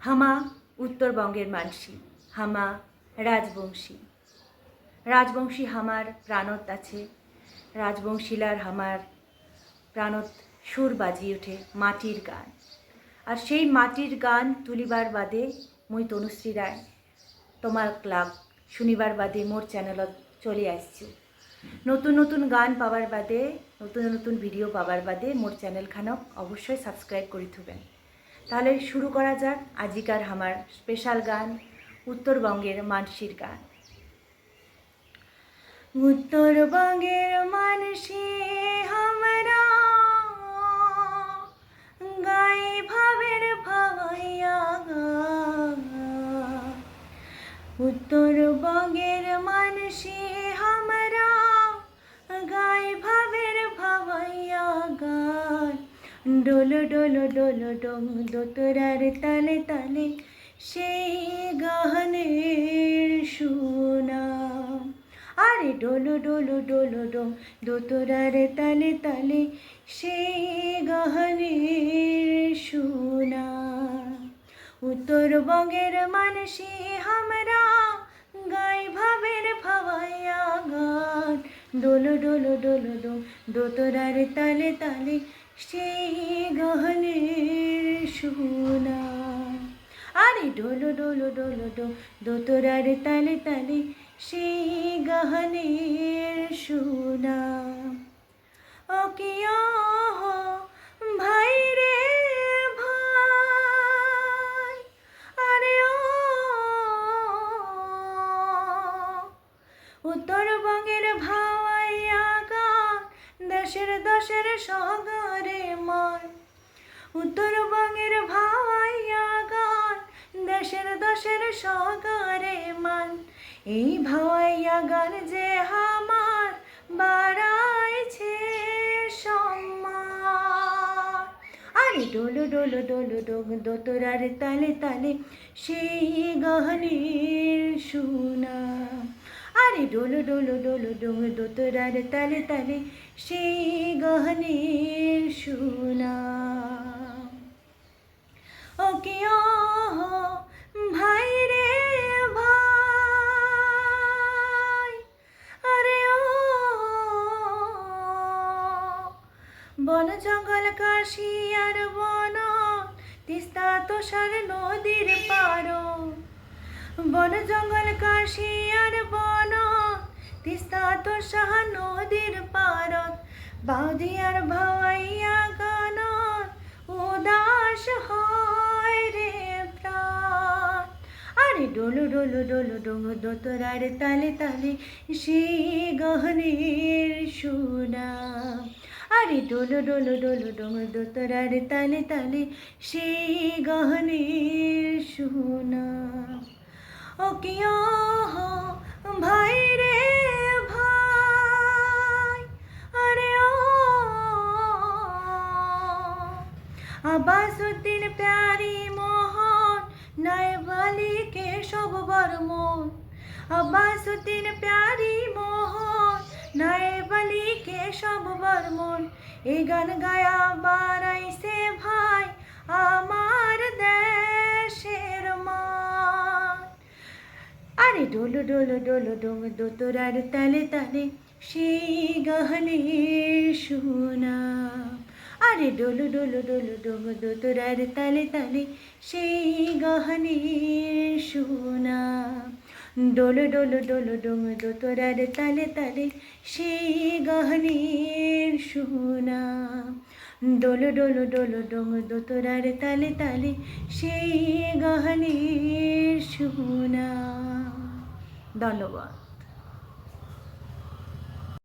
হামা উত্তরবঙ্গের মানসী, হামা রাজবংশী। রাজবংশী হামার প্রাণত আছে, রাজবংশীলার হামার প্রাণত সুর বাজিয়ে ওঠে মাটির গান। আর সেই মাটির গান তুলিবার বাদে মুই তনুশ্রী রায়, তোমার ক্লাব শুনিবার বাদে মোর চ্যানেলত চলে আসছি। নতুন নতুন গান পাবার বাদে, নতুন নতুন ভিডিও পাবার বাদে মোর চ্যানেলখানক অবশ্যই সাবস্ক্রাইব করে থুবেন তাহলে শুরু করা যাক আজিকার আমার স্পেশাল গান, উত্তরবঙ্গের মানসির গান। উত্তরবঙ্গের মানসি আমরা গাই উত্তরবঙ্গের মানসি হামরা, গাই গান ডোলো ডোলো ডোলো ডোম দোতরার তালে তালে সেই গানের সুনাম। আরে ডোলো ডোলো ডোলো ডোম দোতরার তালে তালে সেই গানের সুনাম। উত্তরবঙ্গের মানসি আমরা গাই ভাবের ভাবাইয়া গান। ডোলো ডোলো ডোলো ডো দোতরার তালে তালে সেই গহনের সোনা আরে ডোলো ডোলো ডোলো ডো দোতরার তালে তালে সেই গহনের সোনা দেশের দশের সগরে মান উত্তরবঙ্গের ভাওয়াইয়া গান, দেশের দশের সগরে মান। এই ভাওয়াইয়া গান যে আমার বাড়াইছে সম্মান। আরে ডোলো ডোলো ডোলো ডোগ দোতরার তালে তালে সেই গহনের সুনা আরে ডোলো ডোলো ডোলো ডোং দোতরার তালে তালে সেই গহনের সুনা ও কি ও ভাই রে ভাই? আরে ও বন জঙ্গল কাশি আর বন, তিস্তা তোষার নদীর পারো বন জঙ্গল কাশি আর বন, তিস্তা তোষার নদীর পারত বাউদি আর ভাওয়াইয়া গানত উদাস হয় রে আরে ডোলো ডোলো ডোলো ডোঙ্গ দোতরার তালে তালে সেই গহনের সোনা আরে ডোলো ডোলো ডোলো ডোঙ্গ দোতরার তালে তালে সেই গহনের সোনা ও কিয়া ভাই রে ভাই, আরে আবাসুদ্দিন প্যারি মোহন নয় বালি কেশব বর্মন আবাসুদ্দিন প্যারি মোহন নয় বালি কেশব বর্মন এই গান গায়া বারাইছে ডোলো ডোলো ডোলো ডোম দোতরার তালে তালে সেই গহনের সোনা আরে ডোলো ডোলো ডোলো ডোম দোতরার তালে তালে সেই গহনের সোনা ডোলো ডোলো ডোলো ডোম দোতরার তালে তালে সেই গহনের সোনা ডোলো ডোলো ডোলো ডোম দোতরার তালে তালে সেই গহনের সোনা ধন্যবাদ।